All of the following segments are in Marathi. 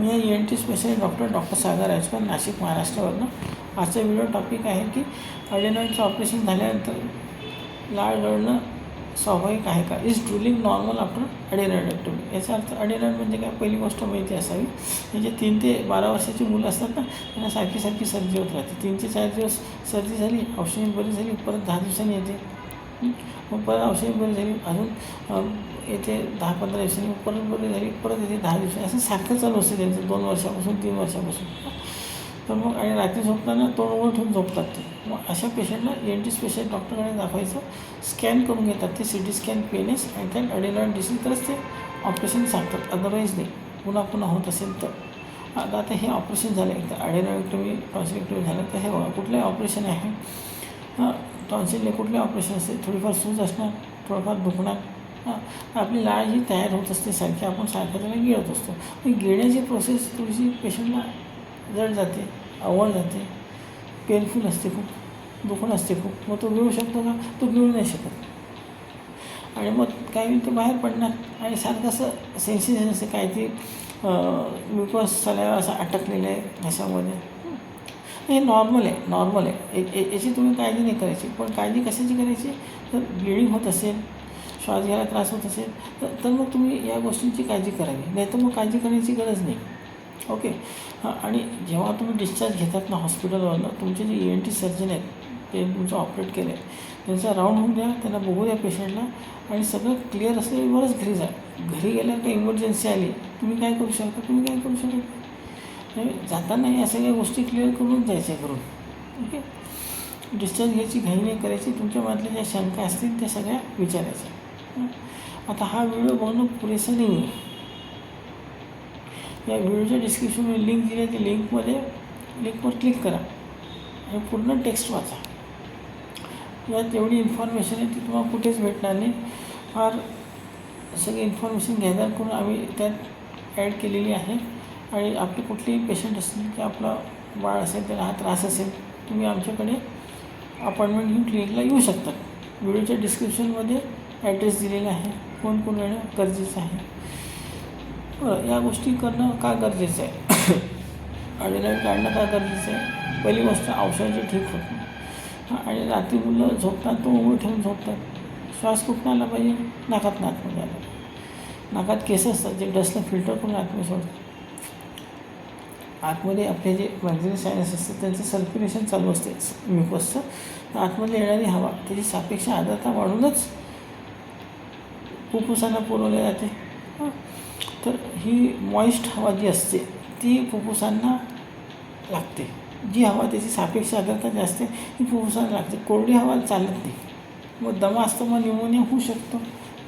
मी आहे E N T specialist doctor doctor Sagar Rajkar Nashik महाराष्ट्रावरनं. आजचा व्हिडिओ टॉपिक आहे की अडेनॉईडचं ऑपरेशन झाल्यानंतर लाळ गळणं स्वाभाविक आहे का? Is drooling normal after adenoidectomy याचा अर्थ अडेनॉईड म्हणजे काय? पहिली गोष्ट माहिती असावी. म्हणजे तीन ते बारा वर्षाची मुलं असतात ना त्यांना सारखी सारखी सर्दी होत राहते. तीन ते चार दिवस सर्दी झाली औषधी बरी झाली परत दहा दिवसांनी येते. मग परत औषधी बरी झाली अजून येथे येते दहा पंधरा दिवसांनी परत बरी झाली परत येते दहा दिवसांनी असं सारखं चालू असतं त्यांचं दोन वर्षापासून तीन वर्षापासून. तर मग आणि रात्री झोपताना तोंड उघड ठेवून झोपतात ते. मग अशा पेशंटला एन टी स्पेशल डॉक्टरकडे दाखवायचं स्कॅन करून घेतात ते C T scan P N S आणि त्यात अडेलॉइड दिसेल तरच ते ऑपरेशन सांगतात. अदरवाईज नाही. पुन्हा पुन्हा होत असेल तर. आता आता हे ऑपरेशन झालं एकदा अडेनॉइक्टोमी टॉन्सिलेक्टोमी झालं तर हे बघा कुठलंही ऑपरेशन आहे. टॉन्सिलने कुठले ऑपरेशन असते थोडीफार सूज असणार थोडंफार दुखणार हां. आपली लाळ ही तयार होत असते सारखी आपण सारख्या त्याला गिळत असतो. गिळण्याची प्रोसेस थोडीशी पेशंटला जड जाते आवड जाते. पेनफुल असते खूप दुखणं असते खूप. मग तो गिळू शकतो का? तो गिळू नाही शकत. आणि मग काही ते बाहेर पडणार. आणि सारखं असं सेन्सेशन असते काहीतरी ग्लुकोज सलाईवा असं अटकलेलं आहे घशामध्ये. हे नॉर्मल आहे नॉर्मल आहे. ए- ए- याची तुम्ही काळजी नाही करायची. पण काळजी कशाची करायची? तर ब्लिडिंग होत असेल श्वास घ्यायला त्रास होत असेल तर तर मग तुम्ही या गोष्टींची काळजी करावी. नाही तर मग काळजी करण्याची गरज नाही. ओके? हां आणि जेव्हा तुम्ही डिस्चार्ज घेतात ना हॉस्पिटलवरनं तुमचे जे ई एन टी सर्जन आहेत ते तुमचं ऑपरेट केलं आहे त्यांचा राऊंड होऊन द्या त्यांना बघू द्या पेशंटला आणि सगळं क्लिअर असल्यावरच घरी जा. घरी गेल्यावर काही इमर्जन्सी आली तुम्ही काय करू शकता? तुम्ही काय करू शकता? नाही जाताना या सगळ्या गोष्टी क्लिअर करून जायच्या करून ओके? डिस्चार्ज घ्यायची घाई नाही करायची. तुमच्या मधल्या ज्या शंका असतील त्या सगळ्या विचारायच्या. आता हा व्हिडिओ बघणं पुरेसा नाही आहे या व्हिडिओच्या डिस्क्रिप्शनमध्ये लिंक दिली आहे त्या लिंकमध्ये लिंकवर क्लिक करा आणि पूर्ण टेक्स्ट वाचा. यात एवढी इन्फॉर्मेशन आहे ती तुम्हाला कुठेच भेटणार नाही. फार सगळी इन्फॉर्मेशन गॅदर करून आम्ही त्यात ॲड केलेली आहे. आणि आपले कुठलेही पेशंट असतील की आपलं बाळ असेल त्याला हा त्रास असेल तुम्ही आमच्याकडे अपॉइंटमेंट घेऊन क्लिनिकला येऊ शकता. व्हिडिओच्या डिस्क्रिप्शनमध्ये ॲड्रेस दिलेला आहे. कोण कोण येणं गरजेचं आहे. बरं या गोष्टी करणं का गरजेचं आहे? अडीलाईट काढणं का गरजेचं आहे? पहिली गोष्ट औषधाची ठीक होत नाही. आणि रात्री मुलं झोपतात तो उभं ठेवून झोपतात. श्वास कुठं आला पाहिजे? नाकात नाक आला नाकात केस असतात जे डस्टला फिल्टर करून आतमध्ये सोडतात. आतमध्ये आपले जे मॅक्झिन सायनस असतात त्यांचं सर्क्युलेशन चालू असते म्युकसचं तर आतमध्ये येणारी हवा त्याची सापेक्ष आर्द्रता वाढूनच फुफ्फुसांना पुरवली जाते. तर ही मॉइस्ट हवा जी असते ती फुफ्फुसांना लागते. जी हवा त्याची सापेक्ष आर्द्रता जी असते ती फुफ्फुसांना लागते. कोरडी हवा चालत नाही. मग दमा असतो मग न्यूमोनिया होऊ शकतो.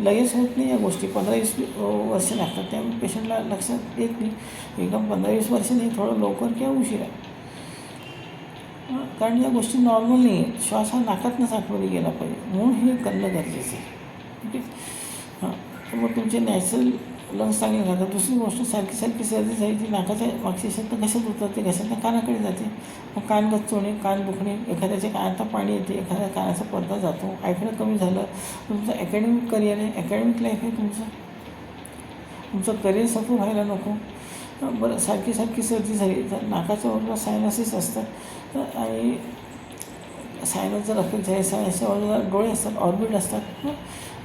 लगेच होत नाही या गोष्टी. पंधरा वीस वर्ष लागतात. त्यामुळे पेशंटला लक्षात येत नाही. एकदम पंधरा वीस वर्ष नाही थोडं लवकर किंवा उशिरा. हं, कारण या गोष्टी नॉर्मल नाही आहेत. श्वास हा नाकातनंच आतमध्ये गेला पाहिजे. म्हणून हे करणं गरजेचं आहे. ठीक आहे? हां तर मग तुमचे नॅचरल लंग्स चांगले राहतात दुसरी गोष्ट सारखी सारखी सर्दी झाली ती नाकाच्या मागची शब्द घशात उतरते घशातनं कानाकडे जाते. मग कान गच्च कान दुखणे एखाद्याच्या कानात पाणी येते एखाद्या कानाचा पडदा जातो ऐकणं कमी झालं तुमचं अकॅडमिक करिअर आहे अकॅडमिक लाईफ आहे तुमचं. तुमचं करिअर सफल व्हायला नको. बरं सारखी सारखी सर्दी झाली तर नाकाच्या बाजूला सायनसिस असतात तर आणि सायनस जर असेल झाले सायनसच्या बाजूला डोळे असतात ऑर्बिट असतात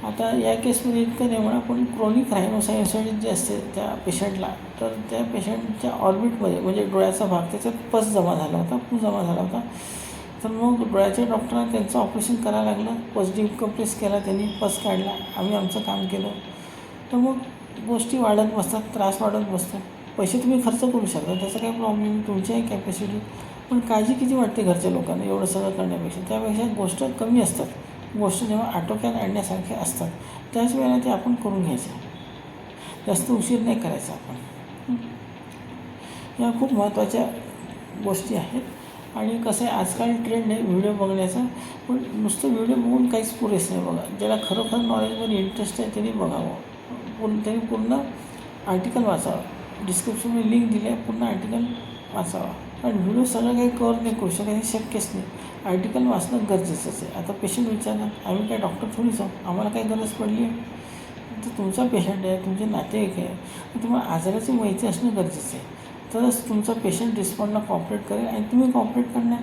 आता या केसमध्ये इतकं नाही म्हणा पण क्रोनिक रायनोसायनसायटिस जे असते त्या पेशंटला तर त्या पेशंटच्या ऑर्बिटमध्ये म्हणजे डोळ्याचा भाग त्याच्यात पस जमा झाला होता पू जमा झाला होता. तर मग डोळ्याच्या डॉक्टरांना त्यांचं ऑपरेशन करायला लागलं पस डिकम्प्रेस केला त्यांनी पस काढला आम्ही आमचं काम केलं. तर मग गोष्टी वाढत बसतात त्रास वाढत बसतात. पैसे तुम्ही खर्च करू शकता त्याचा काही प्रॉब्लेम नाही तुमची आहे कॅपॅसिटी पण काळजी किती वाटते घरच्या लोकांना एवढं सगळं करण्यापेक्षा? त्यापेक्षा गोष्ट कमी असतात. गोष्ट जेव्हा आटोक्यात आणण्यासारख्या असतात त्याच वेळेला ते आपण करून घ्यायचं. जास्त उशीर नाही करायचा आपण. या खूप महत्त्वाच्या गोष्टी आहेत. आणि कसं आहे आजकाल ट्रेंड आहे व्हिडिओ बघण्याचा. पण नुसतं व्हिडिओ बघून काहीच पुरेस नाही बघा. ज्याला खरोखर नॉलेजमध्ये इंटरेस्ट आहे त्यांनी बघावं. पूर्ण त्यांनी पूर्ण आर्टिकल वाचावं. डिस्क्रिप्शनमध्ये लिंक दिली आहे पूर्ण आर्टिकल वाचावा. आणि व्हिडिओ सगळं काही कवर नाही करू शकत हे शक्यच नाही. आर्टिकल वाचणं गरजेचंच आहे. आता पेशंट विचारणार आम्ही काय डॉक्टर थोडीच आहोत आम्हाला काही गरज पडली आहे? तर तुमचा पेशंट आहे तुमचे नातेवाईक आहे. तुम्हाला आजाराची माहिती असणं गरजेचं आहे. तरच तुमचा पेशंट रिस्पॉन्डला कॉपरेट करेल आणि तुम्ही कॉपरेट करणार.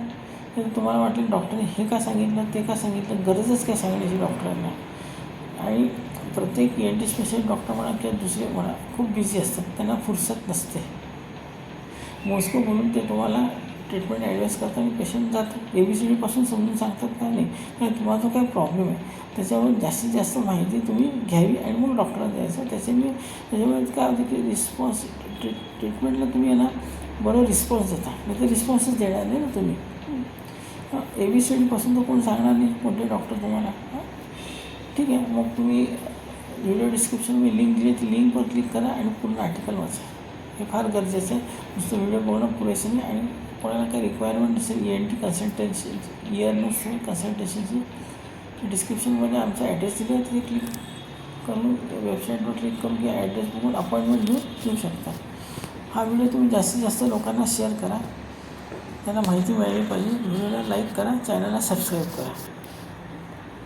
तर तुम्हाला वाटेल डॉक्टरने हे का सांगितलं ते का सांगितलं गरजच काय सांगण्याची डॉक्टरांना आणि प्रत्येक एन टी स्पेशल डॉक्टर म्हणा किंवा दुसरे म्हणा खूप बिझी असतात. त्यांना फुरसत नसते. मोजको बोलून ते तुम्हाला ट्रीटमेंट ॲडवाईस करतात आणि पेशंट जातो ए बी सी डीपासून समजून सांगतात का नाही? तर तुम्हाला तो काही प्रॉब्लेम आहे. त्याच्यावर जास्तीत जास्त माहिती तुम्ही घ्यावी आणि मग डॉक्टरला द्यायचं. त्याच्यामुळे त्याच्यामुळे काय होतं की रिस्पॉन्स ट्रीट ट्रीटमेंटला तुम्ही आहे ना बरोबर रिस्पॉन्स देता. नाही तर रिस्पॉन्सच देणार नाही ना तुम्ही. ए बी सी डीपासून तर कोण सांगणार नाही? कोणते डॉक्टर तुम्हाला? ठीक आहे. मग तुम्ही व्हिडिओ डिस्क्रिप्शन मी लिंक दिली ती लिंकवर क्लिक करा आणि पूर्ण आर्टिकल वाचा. हे फार गरजेचं आहे. नुसतं व्हिडिओ बघणं पुरेसं नाही आणि कोणाला काही रिक्वायरमेंट असेल E N T consultancy year नसेल कन्सल्टेशनची डिस्क्रिप्शनमध्ये आमचा ॲड्रेस दिला आहे तिथे क्लिक करून वेबसाईटवर क्लिक करून किंवा ॲड्रेस बघून अपॉइंटमेंट घेऊन येऊ शकता. हा व्हिडिओ तुम्ही जास्तीत जास्त लोकांना शेअर करा. त्यांना माहिती मिळाली पाहिजे. व्हिडिओला लाईक करा चॅनलला सबस्क्राईब करा.